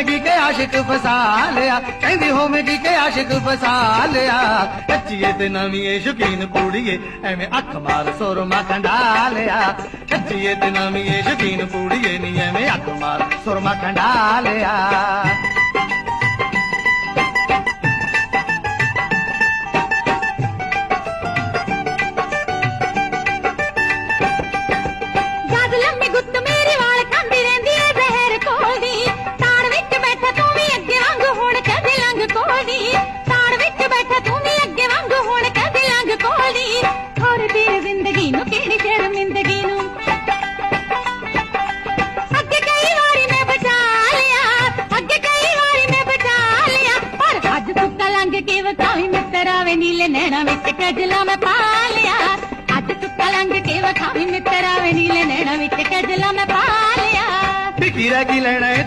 ਹੋਵੇਗੀ ਕਿ ਆਸ਼ਿਕ ਫਸਾ ਲਿਆ। ਕਹਿੰਦੀ ਹੋਵੇਗੀ ਕਿ ਆਸ਼ਿਕ ਫਸਾ ਲਿਆ। ਕੱਚੀਏ ਤੇ ਨਵੀਂ ਏ ਸ਼ੁਕੀਨ ਕੁੜੀਏ ਐਵੇਂ ਅੱਖ ਮਾਰ ਸੁਰਮਾ ਕੰਡਾ ਲਿਆ। ਕੱਚੀਏ ਤੇ ਨਵੀਂ ਏ ਸ਼ੁਕੀਨ ਕੁੜੀਏ ਨੀ ਐਵੇਂ ਅੱਖ ਮਾਰ ਸੁਰਮਾ ਕੰਡਾ ਲਿਆ। ਬੈਠਾ ਤੂੰ ਵੀ ਅੱਗੇ ਵਾਂਗ ਹੁਣ ਕਦੇ ਲੰਘ ਕੋਲਦੀ ਥੋੜੀ ਦੇਰ ਜ਼ਿੰਦਗੀ ਨੂੰ ਕਿਹੜੀ ਸ਼ਰਮਿੰਦਗੀ ਨੂੰ? ਅੱਗੇ ਕਈ ਵਾਰੀ ਮੈਂ ਬਚਾ ਲਿਆ, ਅੱਗੇ ਕਈ ਵਾਰੀ ਮੈਂ ਬਚਾ ਲਿਆ, ਪਰ ਅੱਜ ਤੁੱਕਾ ਲੰਘ ਕੇ ਵਕਾਈ ਮਿੱਤਰਾਵੇ ਨੀਲੇ ਨੈਣਾ ਵਿੱਚ ਕਜਲਾ ਮੈਂ ਪਾ ਲਿਆ। ਅੱਜ ਤੁੱਕਾ ਲੰਘ ਕੇ ਵਕਾਈ ਮਿੱਤਰਾਵੇ ਨੀਲੇ ਨੈਣਾ ਵਿੱਚ ਕਜਲਾ ਮੈਂ ਪਾ ਲਿਆ। ਫਿਕੀ ਰਹਿ ਕੀ ਲੈਣਾ ਏ